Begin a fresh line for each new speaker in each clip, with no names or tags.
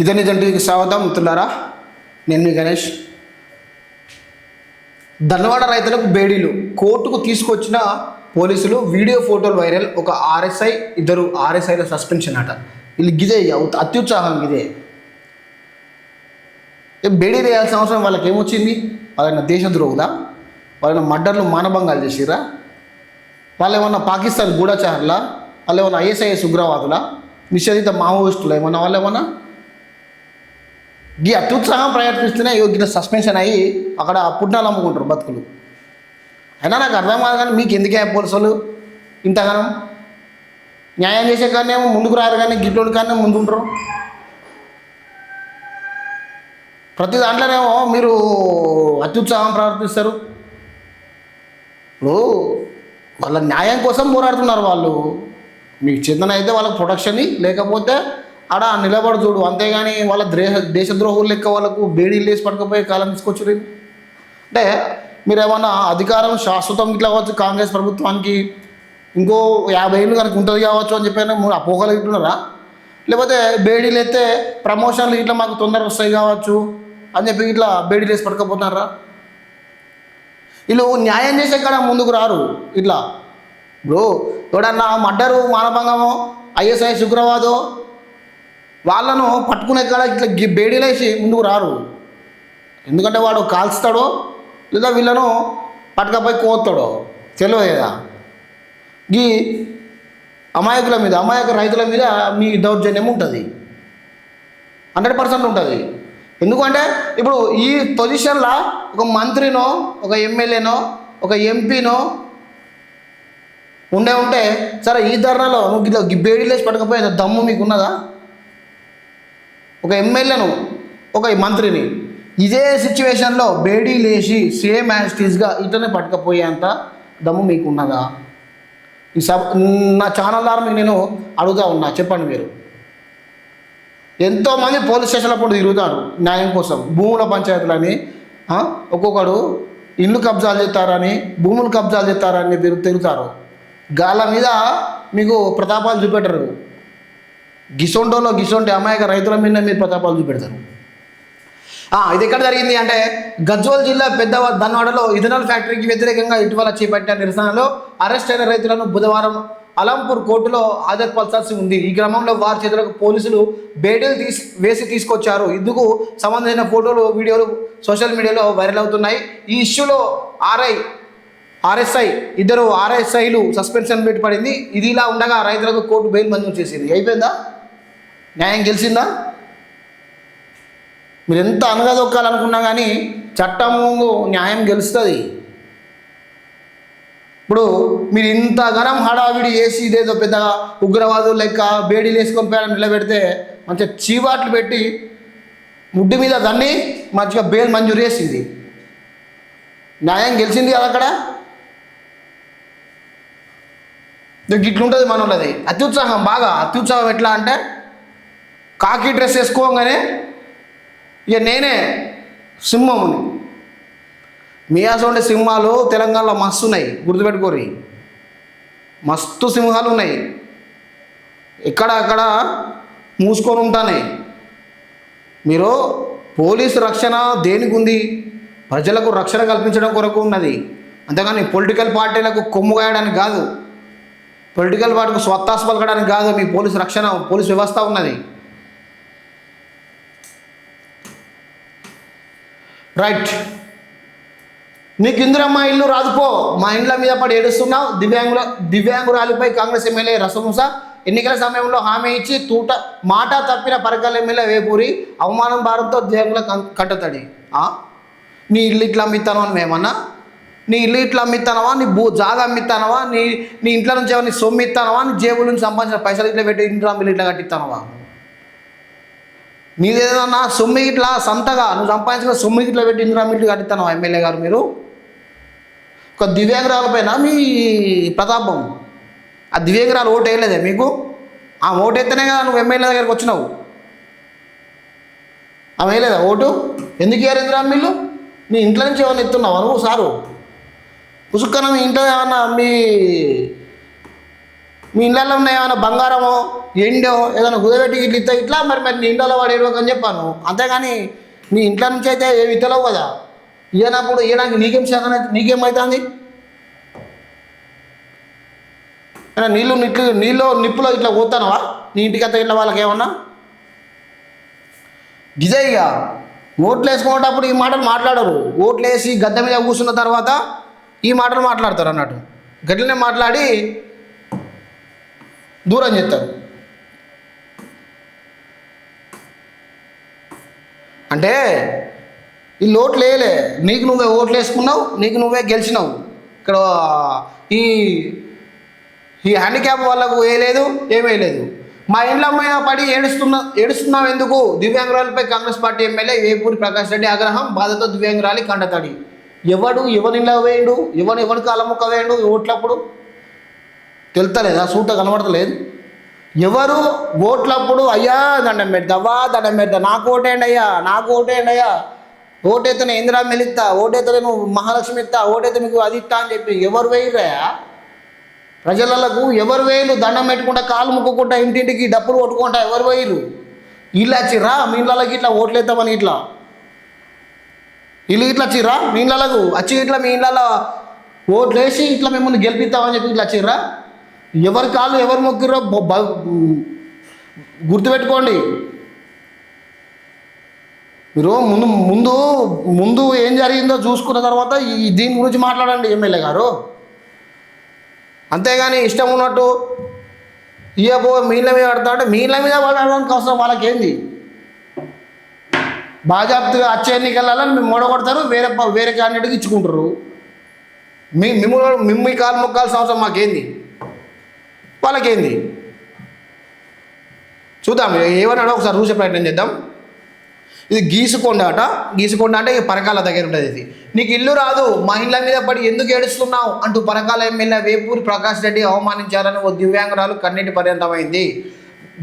ఇతని జంటికి స్వాగతం మిత్రులారా. నేను మీ గణేష్. ధన్వాడ రైతులకు బేడీలు. కోర్టుకు తీసుకొచ్చిన పోలీసులు వీడియో ఫోటోలు వైరల్. ఒక ఆర్ఎస్ఐ ఇద్దరు ఆర్ఎస్ఐల సస్పెన్షన్ అట. వీళ్ళు గిదే అత్యుత్సాహం గిదే. బేడీ వేయాల్సిన అవసరం వాళ్ళకి ఏమొచ్చింది? వాళ్ళని దేశద్రోహులా వాళ్ళని మర్డర్లు మానభంగాలు చేసిరా వాళ్ళు ఏమన్నా పాకిస్తాన్ గూఢచారులా? వాళ్ళు ఏమన్నా ఐఎస్ఐఎస్ ఉగ్రవాదులా? నిషేధిత మావోయిస్టులు? ఏమన్నా వాళ్ళు ఏమన్నా ఈ అత్యుత్సాహం ప్రయత్నిస్తేనే యోగ్యత సస్పెన్షన్ అయ్యి అక్కడ పుట్నాలు అమ్ముకుంటారు బతుకులు. అయినా నాకు అర్థం కాదు కానీ మీకు ఎందుకే పోలీసులు ఇంతగానం? న్యాయం చేసే కానీ ఏమో ముందుకు రారు కానీ గిట్లోని కానీ ముందు ఉంటారు ప్రతి దాంట్లోనేమో మీరు అత్యుత్సాహం ప్రవర్తిస్తారు. ఇప్పుడు వాళ్ళ న్యాయం కోసం పోరాడుతున్నారు వాళ్ళు. మీకు చింతన అయితే వాళ్ళకి ప్రొటెక్షన్ లేకపోతే ఆడ నిలబడ చూడు. అంతేగాని వాళ్ళ దేశ దేశద్రోహులు లెక్క వాళ్ళకు బేడీలు వేసి పడకపోయే కాలం తీసుకొచ్చారు అంటే మీరు ఏమన్నా అధికారం శాశ్వతం ఇట్లా కావచ్చు కాంగ్రెస్ ప్రభుత్వానికి ఇంకో యాభై ఏళ్ళు కనుక ఉంటుంది కావచ్చు అని చెప్పి మీరు అపోహలు ఇట్టున్నారా లేకపోతే బేడీలు అయితే ప్రమోషన్లు ఇట్లా మాకు తొందరగా వస్తాయి కావచ్చు అని చెప్పి ఇట్లా బేడీలు వేసి పడకపోతున్నారా వీళ్ళు న్యాయం చేసే కాడ ముందుకు రారు ఇట్లా. ఇప్పుడు ఎవడన్నా మడ్డరు మానభంగమో ఐఎస్ఐ శుక్రవాదో వాళ్ళను పట్టుకునే కాడ ఇట్లా బేడీలేసి ముందుకు రారు. ఎందుకంటే వాడు కాల్స్తాడో లేదా వీళ్ళను పట్టుకపోయి కోస్తాడో తెలియదు? కదా ఈ అమాయకుల మీద అమాయక రైతుల మీద మీ దౌర్జన్యం ఉంటుంది. హండ్రెడ్ పర్సెంట్ ఉంటుంది. ఎందుకంటే ఇప్పుడు ఈ పొజిషన్లో ఒక మంత్రినో ఒక ఎమ్మెల్యేనో ఒక ఎంపీనో ఉండే ఉంటే సరే ఈ ధర్నాలో నువ్వు ఇట్లా బేడీలేసి పట్టకపోయే దమ్ము మీకు ఉన్నదా ఒక ఎమ్మెల్యేను ఒక మంత్రిని. ఇదే సిచ్యువేషన్లో బేడీ లేచి సేమ్ యాజ్టీస్గా ఇతనే పట్టుకపోయేంత దమ్ము మీకు ఉన్నదా ఈ సబ్ నా ఛానల్ ద్వారా మీకు నేను అడుగుతా ఉన్నా చెప్పండి మీరు. ఎంతోమంది పోలీస్ స్టేషన్లో కూడా తిరుగుతారు న్యాయం కోసం. భూముల పంచాయతీలని ఒక్కొక్కడు ఇల్లు కబ్జాలు చేస్తారని భూములు కబ్జాలు చేస్తారని తిరుగు తిరుగుతారు. గాళ్ళ మీద మీకు ప్రతాపాలు చూపెట్టరు. గిసొంటోలో గిసొంటి అమాయక రైతుల మీద మీరు ప్రతాపాలు చూపెడతారు. ఇది ఎక్కడ జరిగింది అంటే గజ్వల్ జిల్లా పెద్ద ధన్వాడలో ఇథనాల్ ఫ్యాక్టరీకి వ్యతిరేకంగా ఇటీవల చేపట్టిన నిరసనలో అరెస్ట్ అయిన రైతులను బుధవారం అలంపూర్ కోర్టులో హాజరుపరచాల్సి ఉంది. ఈ క్రమంలో వారి చేతులకు పోలీసులు బేడీలు తీసి వేసి తీసుకొచ్చారు. ఇందుకు సంబంధించిన ఫోటోలు వీడియోలు సోషల్ మీడియాలో వైరల్ అవుతున్నాయి. ఈ ఇష్యూలో ఆర్ఐ ఆర్ఎస్ఐ ఇద్దరు ఆర్ఎస్ఐలు సస్పెన్షన్ పెట్టి పడింది ఇది ఇలా ఉండగా రైతులకు కోర్టు బెయిల్ మంజూరు చేసింది. అయిపోయిందా? న్యాయం గెలిచిందా? మీరు ఎంత అనగదొక్కాలనుకున్నా కానీ చట్టము న్యాయం గెలుస్తుంది. ఇప్పుడు మీరు ఇంత గనం హడావిడి చేసి ఇదేదో పెద్ద ఉగ్రవాదులు లెక్క బేడీలు వేసుకొని పేడ నిలబెడితే మంచిగా చీవాట్లు పెట్టి ముడ్డు మీద దాన్ని మంచిగా బెయిల్ మంజూరు చేసింది. న్యాయం గెలిచింది కదా అక్కడ? ఇది ఇట్లుంటుంది మనోళ్ళది. అత్యుత్సాహం బాగా. అత్యుత్సాహం ఎట్లా అంటే కాకి డ్రెస్ వేసుకోగానే ఇక నేనే సింహముని. మియాస్ ఉండే సింహాలు తెలంగాణలో మస్తు ఉన్నాయి గుర్తుపెట్టుకోరి మస్తు సింహాలు ఉన్నాయి. ఇక్కడ అక్కడ మూసుకొని ఉంటానే. మీరు పోలీసు రక్షణ దేనికి ఉంది? ప్రజలకు రక్షణ కల్పించడం కొరకు ఉన్నది. అంతేగాని పొలిటికల్ పార్టీలకు కొమ్ము గాయడానికి కాదు. పొలిటికల్ పార్టీకి స్వత్తాస పలకడానికి కాదు మీ పోలీసు రక్షణ పోలీసు వ్యవస్థ ఉన్నది. రైట్ నీకు ఇందిరమ్మ ఇల్లు రాదుపో మా ఇండ్ల మీద పడి ఏడుస్తున్నావు. దివ్యాంగుల దివ్యాంగురాలిపై కాంగ్రెస్ ఎమ్మెల్యే రసముస ఎన్నికల సమయంలో హామీ ఇచ్చి తూట మాట తప్పిన పరకాల ఎమ్మెల్యే వేపూరి అవమానం భారంతో దివ్యాంగుల కం- కట్టతడి. నీ ఇల్లు ఇట్లా అమ్మిస్తాను అని మేమన్నా? నీ ఇల్లు ఇట్లా అమ్మిస్తానవా నీ భూ జాగా అమ్మిస్తానవా నీ నీ ఇంట్లో నుంచి ఏమైనా సొమ్ము ఇస్తానవా నీ జేబుల నుంచి సంపాదించిన పైసలు ఇట్లా పెట్టి ఇంట్లో అమ్మిలు ఇట్లా కట్టిస్తానవా నీదేదన్నా సొమ్మి ఇట్లా సంతగా నువ్వు సంపాదించిన సొమ్మి ఇట్లా పెట్టి ఇందిరా మిల్లు కట్టిస్తాను ఎమ్మెల్యే గారు మీరు? ఒక దివ్యాంగురాలపైన మీ ప్రతాపం. ఆ దివ్యాంగురాలు ఓటు వేయలేదే మీకు? ఆ ఓటు ఎత్తనే కదా నువ్వు ఎమ్మెల్యే దగ్గరికి వచ్చినావు. ఆమె వేయలేదా ఓటు? ఎందుకు ఇయ్యారు ఇందిరా మిల్లు? నీ ఇంట్లో నుంచి ఏమైనా ఎత్తున్నావు నువ్వు సారు? పుసుక్కన మీ ఇంట్లో ఏమన్నా మీ మీ ఇళ్ళల్లో ఉన్న ఏమైనా బంగారమో ఎండో ఏదైనా కుదబెట్టి ఇట్లా ఇట్లా ఇట్లా మరి మరి నీ ఇంట్లో వాడు అని చెప్పాను. అంతేగాని నీ ఇంట్లో నుంచి అయితే ఏ ఇత్తలేవు కదా? ఇయ్యనప్పుడు ఇయ్యడానికి నీకేం శాతం నీకేమవుతుంది నీళ్ళు నిట్లు నీళ్ళు నిప్పులో ఇట్లా పోతానవా నీ ఇంటికి అత్త ఇట్లా వాళ్ళకి ఏమన్నా? గిజయ్యా ఓట్లు వేసుకునేటప్పుడు ఈ మాటలు మాట్లాడరు. ఓట్లు వేసి గద్దె మీద కూర్చున్న తర్వాత ఈ మాటలు మాట్లాడతారు అన్నట్టు. గట్లనే మాట్లాడి దూరం చేస్తారు. అంటే ఈ ఓట్లు వేయలే నీకు నువ్వే ఓట్లు వేసుకున్నావు నీకు నువ్వే గెలిచినావు. ఇక్కడ ఈ ఈ హ్యాండిక్యాప్ వాళ్ళకు వేయలేదు ఏమేయలేదు మా ఇంట్లో మీద పడి ఏడుస్తున్నా ఏడుస్తున్నావు ఎందుకు? దివ్యాంగురాలపై కాంగ్రెస్ పార్టీ ఎమ్మెల్యే వేపూరి ప్రకాష్ రెడ్డి ఆగ్రహం బాధతో దివ్యాంగురాలి కండతడి. ఎవడు ఎవరిలా వేయండు ఎవరు ఎవరికి కాలముక్క వేయండు? ఓట్లప్పుడు తెలుతలేదా? సూట కనబడతలేదు. ఎవరు ఓట్లప్పుడు అయ్యా దండం పెడతావా దండం పెడతా నాకు ఓటేయండి అయ్యా నాకు ఓటేయండి అయ్యా. ఓటైతేనే ఇందిరా మెలిస్తా ఓటైతేనే నువ్వు మహాలక్ష్మి ఇస్తా ఓటైతే నీకు అది ఇస్తా అని చెప్పి ఎవరు వేయరా? ప్రజలకు ఎవరు వేయలు దండం పెట్టుకుంటా కాలు ముక్కుకుంటా ఇంటింటికి డప్పులు కొట్టుకుంటా ఎవరు వేయరు? ఇల్లు వచ్చిర్రా మీ ఇళ్ళకి ఇట్లా ఓట్లు వేద్దామని ఇట్లా. ఇల్లు ఇట్లా వచ్చిర్రా మీ ఇళ్ళకు వచ్చి ఇట్లా మీ ఇళ్ళలో ఓట్లు వేసి ఇట్లా మిమ్మల్ని గెలిపిస్తామని చెప్పి ఇట్లా వచ్చిర్రా ఎవరి కాళ్ళు ఎవరు మొక్కిరో గుర్తుపెట్టుకోండి. మీరు ముందు ముందు ముందు ఏం జరిగిందో చూసుకున్న తర్వాత ఈ దీని గురించి మాట్లాడండి ఎమ్మెల్యే గారు. అంతేగాని ఇష్టం ఉన్నట్టు ఇయ్యబో మీళ్ళ మీద పడతా అంటే మీళ్ళ మీద పడడానికి అవసరం వాళ్ళకేంది? బాజాప్తుగా వచ్చే ఎన్నికలలో మేము మొడగొడతారు వేరే వేరే క్యాండిడేట్కి ఇచ్చుకుంటారు. మీ మిమ్మల్ని మిమ్మల్ని కాలు మొక్కాల్సిన అవసరం మాకేంది? వాళ్ళకేంది? చూద్దాం ఏమన్నాడో ఒకసారి చూసే ప్రయత్నం చేద్దాం. ఇది గీసుకొండ అట. గీసుకొండ అంటే పరకాల దగ్గర ఉంటుంది ఇది. నీకు ఇల్లు రాదు మా ఇండ్ల మీద పడి ఎందుకు ఏడుస్తున్నావు అంటూ పరకాల ఎమ్మెల్యే వేపూరి ప్రకాష్ రెడ్డి అవమానించారని ఓ దివ్యాంగురాలు కన్నీటి పర్యంతమైంది.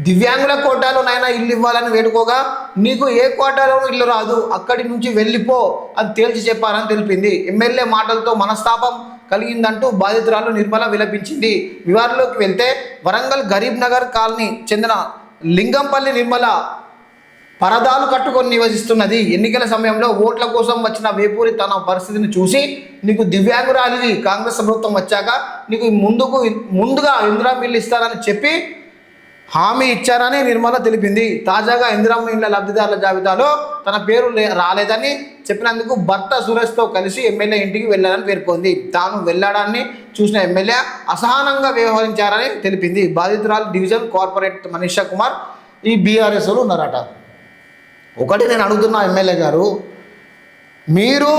దివ్యాంగుల కోటాలో నైనా ఇల్లు ఇవ్వాలని వేడుకోగా నీకు ఏ కోటాలోనూ ఇల్లు రాదు అక్కడి నుంచి వెళ్ళిపో అని తేల్చి చెప్పారని తెలిపింది. ఎమ్మెల్యే మాటలతో మనస్తాపం కలిగిందంటూ బాధితురాలు నిర్మల విలపించింది. వివరాల్లోకి వెళ్తే వరంగల్ గరీబ్ నగర్ కాలనీ చెందిన లింగంపల్లి నిర్మల పరదాలు కట్టుకొని నివసిస్తున్నది. ఎన్నికల సమయంలో ఓట్ల కోసం వచ్చిన వేపూరి తన పరిస్థితిని చూసి నీకు దివ్యాంగురాలివి కాంగ్రెస్ ప్రభుత్వం వచ్చాక నీకు ముందుకు ముందుగా ఇందిరా మిల్లు ఇస్తారని చెప్పి హామీ ఇచ్చారని నిర్మల తెలిపింది. తాజాగా ఇందిరా మిల్ల లబ్ధిదారుల జాబితాలో తన పేరు లే- రాలేదని చెప్పినందుకు భర్త సురేష్తో కలిసి ఎమ్మెల్యే ఇంటికి వెళ్ళాలని పేర్కొంది. తాను వెళ్ళడాన్ని చూసిన ఎమ్మెల్యే అసహనంగా వ్యవహరించారని తెలిపింది. బాధితురాలు డివిజన్ కార్పొరేట్ మనీషా కుమార్ ఈ బీఆర్ఎస్లు ఉన్నారట. ఒకటి నేను అడుగుతున్నా ఎమ్మెల్యే గారు మీరు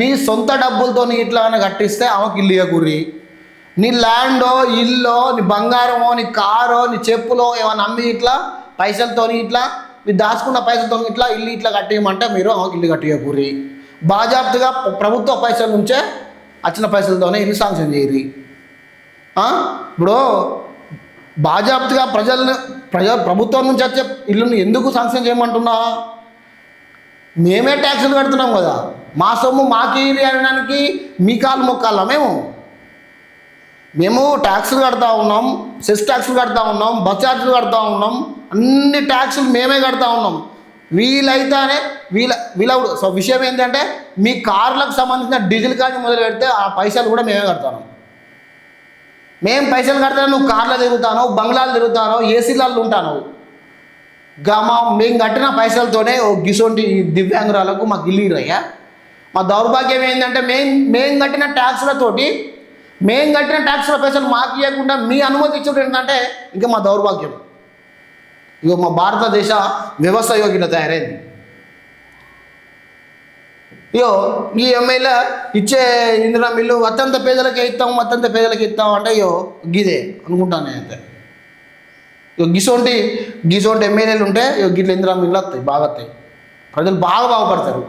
మీ సొంత డబ్బులతో ఇట్లా కట్టిస్తే ఆమెకి ఇల్లు ఇవ్వకూరి నీ ల్యాండో ఇల్లో నీ బంగారమో నీ కారో నీ చెప్పులో ఏమైనా అమ్మి ఇట్లా పైసలతో ఇట్లా మీరు దాచుకున్న పైసలతో ఇట్లా ఇల్లు ఇట్లా కట్టేయమంటే మీరు ఆమెకి ఇల్లు కట్టేయకూరి. బాజాప్తుగా ప్రభుత్వ పైసల నుంచే వచ్చిన పైసలతోనే ఇల్లు శాంక్షన్ చేయరి. ఇప్పుడు బాజాప్తుగా ప్రజలను ప్రజ ప్రభుత్వం నుంచి వచ్చే ఇల్లుని ఎందుకు శాంక్షన్ చేయమంటున్నా? మేమే ట్యాక్సులు కడుతున్నాం కదా. మా సొమ్ము మాకి అనడానికి మీ కాలు మొక్కాలా మేము? మేము ట్యాక్సులు కడతా ఉన్నాం సెస్ ట్యాక్సులు కడతా ఉన్నాం బస్ ఛార్జీలు కడతా ఉన్నాం అన్ని ట్యాక్సులు మేమే కడతా ఉన్నాం. వీలైతేనే వీళ్ళ వీలవుడు సో విషయం ఏంటంటే మీ కార్లకు సంబంధించిన డీజిల్ కానీ మొదలు పెడితే ఆ పైసలు కూడా మేమే కడతాం. మేము పైసలు కడతాను నువ్వు కార్లో తిరుగుతాను బంగ్లాలు తిరుగుతాను ఏసీలలో ఉంటాను. మా మేము కట్టిన పైసలతోనే ఓ గిసొంటి దివ్యాంగురాలకు మాకు ఇల్లు రయ్యా మా దౌర్భాగ్యం ఏంటంటే మేము మేము కట్టిన ట్యాక్సులతోటి మేము కట్టిన ట్యాక్స్ల పైసలు మాకు ఇవ్వకుండా మీ అనుమతి ఇచ్చడం ఏంటంటే ఇంకా మా దౌర్భాగ్యం. ఇక మా భారతదేశ వ్యవస్థ యోగిలో తయారైంది. ఇయో ఈ ఎమ్మెల్యే ఇచ్చే ఇందిరా మిల్లు అత్యంత పేదలకే ఇస్తాము అత్యంత పేదలకి ఇస్తాము అంటే అయ్యో గిదే అనుకుంటాను నేనైతే. ఇక గిసోంటి గిసోంటి ఎమ్మెల్యేలు ఉంటే ఇక గిట్ల ఇందిరా మిల్లు వస్తాయి బాగా వస్తాయి. ప్రజలు బాగా బాగుపడతారు.